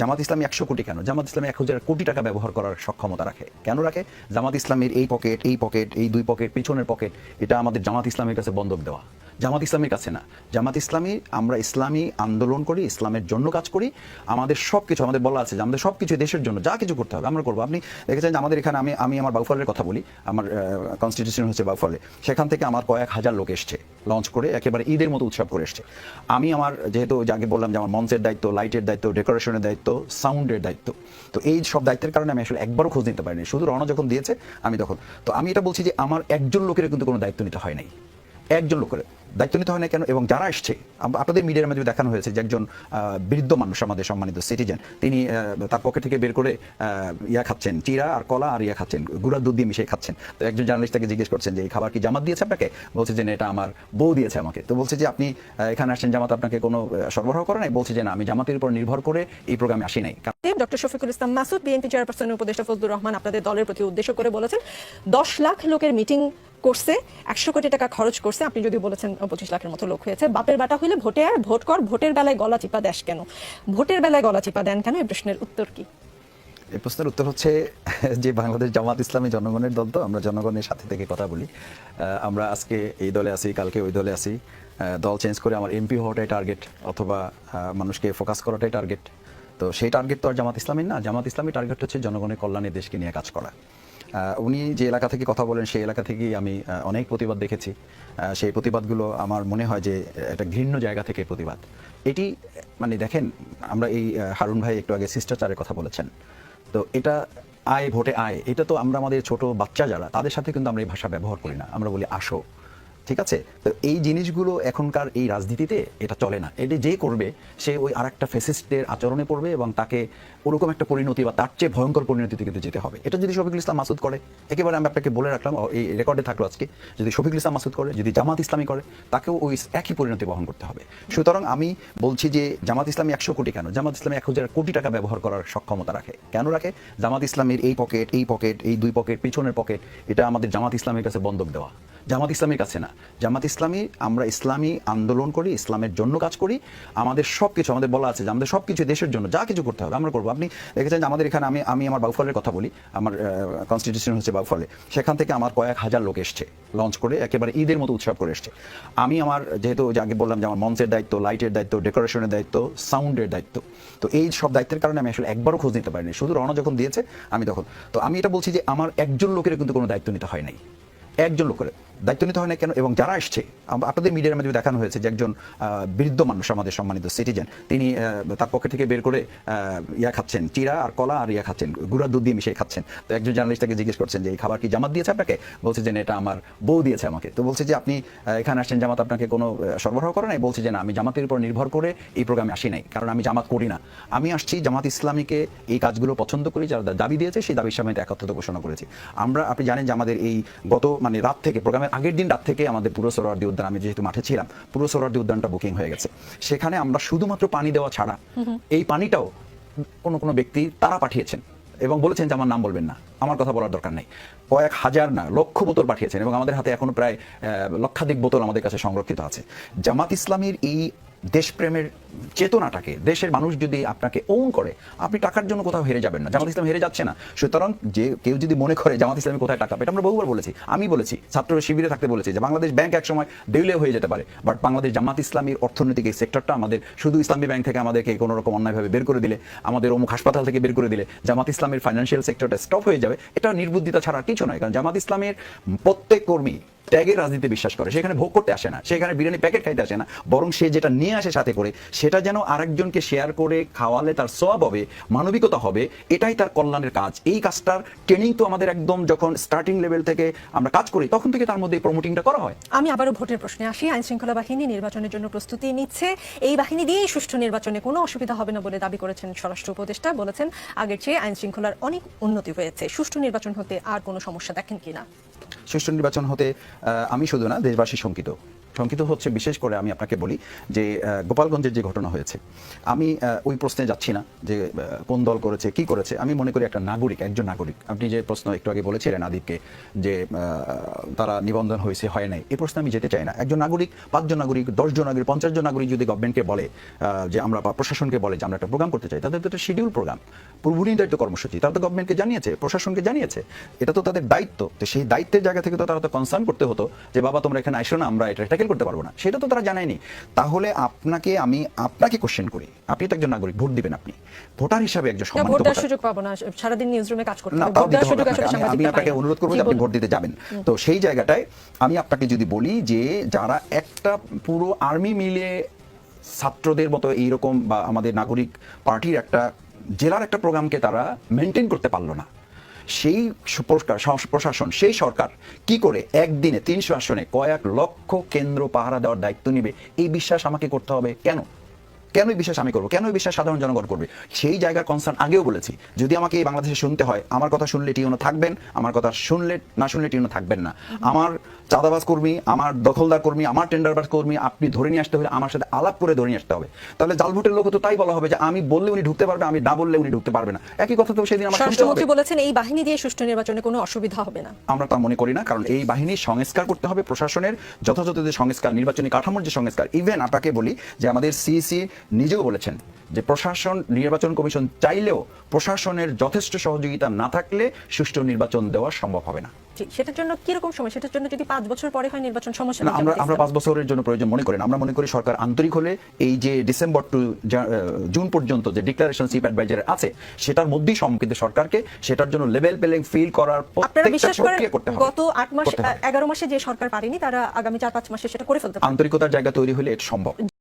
জামাত ইসলামী একশো কোটি কেন? জামাত ইসলামী এক হাজার কোটি টাকা ব্যবহার করার সক্ষমতা রাখে। কেন রাখে? জামাত ইসলামের এই পকেট এই পকেট এই দুই পকেট পিছনের পকেট এটা আমাদের জামাত ইসলামের কাছে বন্ধক দেওয়া। জামাত ইসলামের কাছে না। জামাত ইসলামী, আমরা ইসলামী আন্দোলন করি, ইসলামের জন্য কাজ করি, আমাদের সব কিছু আমাদের বলা আছে যে আমাদের সব কিছু দেশের জন্য, যা কিছু করতে হবে, আমরা করব। আপনি দেখেছেন যে আমাদের এখানে আমি আমি আমার বাউফলের কথা বলি, আমার কনস্টিটিউশন হচ্ছে বাউফলে। সেখান থেকে আমার কয়েক হাজার লোক এসছে লঞ্চ করে একেবারে ঈদের মতো উৎসব করে এসছে। আমি আমার, যেহেতু আগে বললাম যে আমার মঞ্চের দায়িত্ব লাইটের দায়িত্ব ডেকোরেশনের দায়িত্ব সাউন্ডের দায়িত্ব। তো এই সব দায়িত্বের কারণে আমি আসলে একবারও খোঁজ নিতে পারিনি। শুধু রওনা যখন দিয়েছে, আমি তখন। তো আমি এটা বলছি যে, আমার একজন লোকের কিন্তু কোনো দায়িত্ব নিতে হয় নাই। একজন লোকের। দায়িত্ব নিতে হয় না কেন? এবং যারা আসছে আপনাদের মিডিয়ার মাধ্যমে দেখানো হয়েছে যে একজন বৃদ্ধ মানুষ আমাদের সম্মানিত সিটিজেন, তিনি তার পকেট থেকে বের করে ইয়া খাচ্ছেন, চিরা আর কলা আর ইয়া খাচ্ছেন গুড়ার দুধ দিয়ে মিশিয়ে খাচ্ছেন। তো একজন জার্নালিস্ট তাকে জিজ্ঞেস করছেন যে, এই খাবার কি জামাত দিয়েছে আপনাকে? বলছে যে এটা আমার বউ দিয়েছে আমাকে। তো বলছে যে, আপনি এখানে আসছেন জামাত, আপনাকে কোনো সরবরাহ করে নাই? বলছে যে, না, আমি জামাতের উপর নির্ভর করে এই প্রোগ্রামে আসি নাই। ডক্টর শফিকুল ইসলাম মাসুদ, বিএনপি চেয়ারপারসনের উপদেষ্টা ফজলুর রহমান আপনাদের দলের প্রতি উদ্দেশ্য করে বলেছেন, দশ লাখ লোকের মিটিং করছে, একশো কোটি টাকা খরচ করছে, আপনি যদি বলেছেন পঁচিশ লাখের মতো লোক হয়েছে, বাপের বাটা হইলে ভোটে আর ভোট কর, ভোটের বেলায় গলা চিপা দেশ কেন? ভোটের বেলায় গলা চিপা দেন কেন? এই প্রশ্নের উত্তর কি? এই প্রশ্নের উত্তর হচ্ছে যে বাংলাদেশ জামাত ইসলামী জনগণের দল তো, আমরা জনগণের সাথে থেকে কথা বলি। আমরা আজকে এই দলে আছি, কালকে ওই দলে আছি। দল চেঞ্জ করে আমার এমপি হওয়াটাই টার্গেট অথবা মানুষকে ফোকাস করাটাই টার্গেট তো সেই টার্গেট তো আর জামাত ইসলামীর না। জামাত ইসলামী টার্গেট হচ্ছে জনগণের কল্যাণে দেশকে নিয়ে কাজ করা। উনি যে এলাকা থেকে কথা বলেন, সেই এলাকা থেকেই আমি অনেক প্রতিবাদ দেখেছি। সেই প্রতিবাদগুলো আমার মনে হয় যে একটা ঘৃণ্য জায়গা থেকে প্রতিবাদ। এটি মানে দেখেন, আমরা এই হারুন ভাই একটু আগে শিষ্টাচারের কথা বলেছেন। তো এটা আয় ভোটে আয়। এটা তো আমরা আমাদের ছোট বাচ্চা যারা, তাদের সাথে কিন্তু আমরা এই ভাষা ব্যবহার করি না। আমরা বলি আসো। ঠিক আছে? তো এই জিনিসগুলো এখনকার এই রাজনীতিতে এটা চলে না। এটা যে করবে, সে ওই আর একটা ফেসিস্টের আচরণে পড়বে এবং তাকে ওরকম একটা পরিণতি বা তার চেয়ে ভয়ঙ্কর পরিণতিতে কিন্তু যেতে হবে। এটা যদি শফিকুল ইসলাম মাসুদ করে, একেবারে আমি আপনাকে বলে রাখলাম এই রেকর্ডে থাকল আজকে, যদি শফিকুল ইসলাম মাসুদ করে, যদি জামাত ইসলামী করে, তাকেও ওই একই পরিণতি বহন করতে হবে। সুতরাং আমি বলছি যে জামাত ইসলামী একশো কোটি কেন? জামাত ইসলামী এক হাজার কোটি টাকা ব্যবহার করার সক্ষমতা রাখে। কেন রাখে? জামাত ইসলামের এই পকেট এই পকেট, এই দুই পকেট, পিছনের পকেট, এটা আমাদের জামাত ইসলামের কাছে বন্ধক দেওয়া। জামাত ইসলামের কাছে না। জামাত ইসলামী, আমরা ইসলামী আন্দোলন করি, ইসলামের জন্য কাজ করি, আমাদের সব কিছু আমাদের বলা আছে যে আমাদের সব কিছু দেশের জন্য, যা কিছু করতে হবে, আমরা করব। আপনি দেখেছেন যে আমাদের এখানে আমি আমি আমার বাউফলের কথা বলি, আমার কনস্টিটিউশন হচ্ছে বাউফলে। সেখান থেকে আমার কয়েক হাজার লোক এসছে লঞ্চ করে, একেবারে ঈদের মতো উৎসব করে এসছে। আমি আমার, যেহেতু যে আগে বললাম যে আমার মঞ্চের দায়িত্ব লাইটের দায়িত্ব ডেকোরেশনের দায়িত্ব সাউন্ডের দায়িত্ব, তো এই সব দায়িত্বের কারণে আমি আসলে একবারও খোঁজ নিতে পারিনি। শুধু রওনা যখন দিয়েছে, আমি তখন, তো আমি এটা বলছি যে আমার একজন লোকের কিন্তু কোনো দায়িত্ব নিতে হয় নাই। একজন লোকের দায়িত্ব নিতে হয় না কেন? এবং যারা আসছে আপনাদের মিডিয়ার মাধ্যমে দেখানো হয়েছে যে একজন বৃদ্ধ মানুষ আমাদের সম্মানিত সিটিজেন, তিনি তার পক্ষে থেকে বের করে ইয়া খাচ্ছেন চিরা আর কলা আর ইয়া খাচ্ছেন গুড়ার দুধ দিয়ে মিশিয়ে খাচ্ছেন। তো একজন জার্নালিস্ট তাকে জিজ্ঞেস করছেন যে, এই খাবার কি জামাত দিয়েছে আপনাকে? বলছে যে এটা আমার বউ দিয়েছে আমাকে। তো বলছে যে, আপনি এখানে আসছেন জামাত আপনাকে কোনো সরবরাহ করে নাই? বলছে যে, না, আমি জামাতের উপর নির্ভর করে এই প্রোগ্রামে আসি নাই, কারণ আমি জামাত করি না। আমি আসছি জামাত ইসলামীকে এই কাজগুলো পছন্দ করি, যারা দাবি দিয়েছে, সেই দাবির সামনে একত্রতা ঘোষণা করেছি। আমরা, আপনি জানেন যে আমাদের এই গত মানে রাত থেকে প্রোগ্রামের আগের দিন রাত থেকে আমাদের পুরো সোহরাওয়ার্দী উদ্যান, আমি যেহেতু মাঠে ছিলাম, পুরো সোহরাওয়ার্দী উদ্যানটা বুকিং হয়ে গেছে। সেখানে আমরা শুধুমাত্র পানি দেওয়া ছাড়া এই পানিটাও কোনো কোনো ব্যক্তি তারা পাঠিয়েছেন এবং বলেছেন যে আমার নাম বলবেন না। আমার কথা বলার দরকার নেই। কয়েক হাজার না, লক্ষ বোতল পাঠিয়েছেন এবং আমাদের হাতে এখন প্রায় লক্ষাধিক বোতল আমাদের কাছে সংরক্ষিত আছে। জামাত ইসলামের এই দেশপ্রেমের চেতনাটাকে, দেশের মানুষ যদি আপনাকে ওন করে, আপনি টাকার জন্য কোথাও হেরে যাবেন না। জামাত ইসলাম হেরে যাচ্ছে না। সুতরাং যে কেউ যদি মনে করে জামাত ইসলামী কোথায় টাকা পাবে, এটা আমরা বহুবার বলেছি, আমি বলেছি ছাত্র শিবিরে থাকতে বলেছি যে বাংলাদেশ ব্যাংক একসময় দেউলিয়া হয়ে যেতে পারে। বাট বাংলাদেশ জামাত ইসলামীর অর্থনৈতিক এই সেক্টরটা আমাদের শুধু ইসলামী ব্যাংক থেকে আমাদেরকে কোনো রকম অন্যায়ভাবে বের করে দিলে, আমাদের অমুক হাসপাতাল থেকে বের করে দিলে, জামাত ইসলামের ফাইন্যান্সিয়াল সেক্টরটা স্টপ হয়ে যাবে। এটা নির্বুদ্ধিতা ছাড়া কিছু নয়। কারণ জামাত ইসলামের প্রত্যেক কর্মী ত্যাগের রাজনীতি বিশ্বাস করে। সেখানে ভোগ করতে আসে না। সেখানে বিরিয়ানি প্যাকেট খাইতে আসে না। বরং সে যেটা নিয়ে আসে সাথে করে, সেটা যেন আরেকজনকে শেয়ার করে খাওয়ালে তার সব হবে, মানবিকতা হবে, এটাই তার কল্যাণের কাজ। এই কাজটার ট্রেনিং তো আমাদের একদম যখন স্টার্টিং লেভেল থেকে আমরা কাজ করি, তখন থেকে তার মধ্যে প্রমোটিংটা করা হয়। আমি আবারও ভোটের প্রশ্নে আসি। আইন শৃঙ্খলা বাহিনী নির্বাচনের জন্য প্রস্তুতি নিচ্ছে। এই বাহিনী দিয়েই সুষ্ঠু নির্বাচনে কোনো অসুবিধা হবে না বলে দাবি করেছেন স্বরাষ্ট্র উপদেষ্টা। বলেছেন, আগের চেয়ে আইন শৃঙ্খলার অনেক উন্নতি হয়েছে। সুষ্ঠু নির্বাচন হতে আর কোনো সমস্যা দেখেন কিনা? সুষ্ঠু নির্বাচন হতে আমি শুধু না দেশবাসী শঙ্কিত। শঙ্কিত হচ্ছে, বিশেষ করে আমি আপনাকে বলি যে গোপালগঞ্জের যে ঘটনা হয়েছে, আমি ওই প্রশ্নে যাচ্ছি না যে কোন দল করেছে, কি করেছে। আমি মনে করি একটা নাগরিক, একজন নাগরিক। আপনি যে প্রশ্ন একটু আগে বলেছিলেন আদিবকে যে তারা নিবন্ধন হয়েছে, হয় নাই এই প্রশ্নে আমি যেতে চাই না। একজন নাগরিক, পাঁচজন নাগরিক, দশজন নাগরিক পঞ্চাশ জন নাগরিক যদি গভর্নমেন্টকে বলে যে আমরা বা প্রশাসনকে বলে যে আমরা একটা প্রোগ্রাম করতে চাই, তাদের তো একটা শিডিউল প্রোগ্রাম পূর্ব নির্ধারিত কর্মসূচি, তারা তো গভর্নমেন্টকে জানিয়েছে, প্রশাসনকে জানিয়েছে। এটা তো তাদের দায়িত্ব। তো সেই দায়িত্বের জায়গা থেকে তো তারা তো কনসার্ন করতে হতো যে, বাবা তোমরা এখানে আসো না, আমরা এটা ট্যাকেল করতে পারব না। সেটা তো তারা জানায়নি। তাহলে আপনাকে আমি আপনাকে কোশ্চেন করি। আপনি তো একজন নাগরিক ভোট দিবেন আপনি। ভোটার হিসাবে একজন সম্মানিত ভোট দেওয়ার সুযোগ পাবো না। সারাদিন নিউজ কাজ করতে হবে। ভোট দেওয়ার সুযোগ আসলে আপনাকে। আমি- আমি আপনাকে অনুরোধ করব যে আপনি ভোট দিতে যাবেন। তো সেই জায়গাটায় আমি আপনাকে যদি বলি যে যারা একটা পুরো আর্মি মিলে ছাত্রদের মতো এইরকম বা আমাদের নাগরিক পার্টির একটা জেলার একটা প্রোগ্রামকে তারা মেনটেন করতে পারল না সেই প্রশাসন, সেই সরকার কি করে একদিনে তিনশো আসনে কয়েক লক্ষ কেন্দ্র পাহারা দেওয়ার দায়িত্ব নিবে? এই বিশ্বাস আমাকে করতে হবে। কেন? কেন এই বিশ্বাস আমি করব? কেন এই বিশ্বাস সাধারণ জনগণ করবে? সেই জায়গার কনসার্ন আগেও বলেছি। যদি আমাকে এই বাংলাদেশে শুনতে হয় আমার কথা শুনলে টিউনো থাকবেন আমার কথা শুনলে না শুনলে টিউনো থাকবেন না। আমার চাঁদাবাজ কর্মী আমার দখলদার কর্মী আমার টেন্ডারবাজ কর্মী আপনি ধরে নিয়ে আসতে হলে আমার সাথে আলাপ করে ধরে নিয়ে আসতে হবে। তাহলে জাল ভোটের লোক তো তাই বলা হবে যে আমি বললে উনি ঢুকতে পারবে আমি না বললে উনি ঢুকতে পারবে না। একই কথা তো সেদিন আমার স্বরাষ্ট্রমন্ত্রী বলেছেন এই বাহিনী দিয়ে সুষ্ঠু নির্বাচনে কোনো অসুবিধা হবে না। আমরা তা মনে করি না কারণ এই বাহিনীর সংস্কার করতে হবে প্রশাসনের যথাযথ যে সংস্কার নির্বাচনী কাঠামোর যে সংস্কার ইভেন আপনাকে বলি যে আমাদের সিইসি নিজেও বলেছেন যে প্রশাসন নির্বাচন কমিশন চাইলেও প্রশাসনের যথেষ্ট সহযোগিতা না থাকলে সুষ্ঠু নির্বাচন দেওয়া সম্ভব হবে না। সেটার জন্য কীরকম সময়? সেটার জন্য যদি পাঁচ বছর পরে হয় নির্বাচন সমস্যা আমরা আমরা পাঁচ বছরের জন্য প্রয়োজন মনে। আমরা মনে করি সরকার আন্তরিক হলে এই যে ডিসেম্বর টু জুন পর্যন্ত যে ডিক্লারেশন চিফ অ্যাডভাইজার আছে সেটার মধ্যেই সম্মুখিত সরকারকে সেটার জন্য লেভেল প্লেইং ফিল করার প্রক্রিয়া করতে হবে। গত আট মাস। এগারো মাসে যে সরকার পারেনি তারা আগামী চার পাঁচ মাসে সেটা করে ফেলতে আন্তরিকতার জায়গা তৈরি হলে এটা সম্ভব।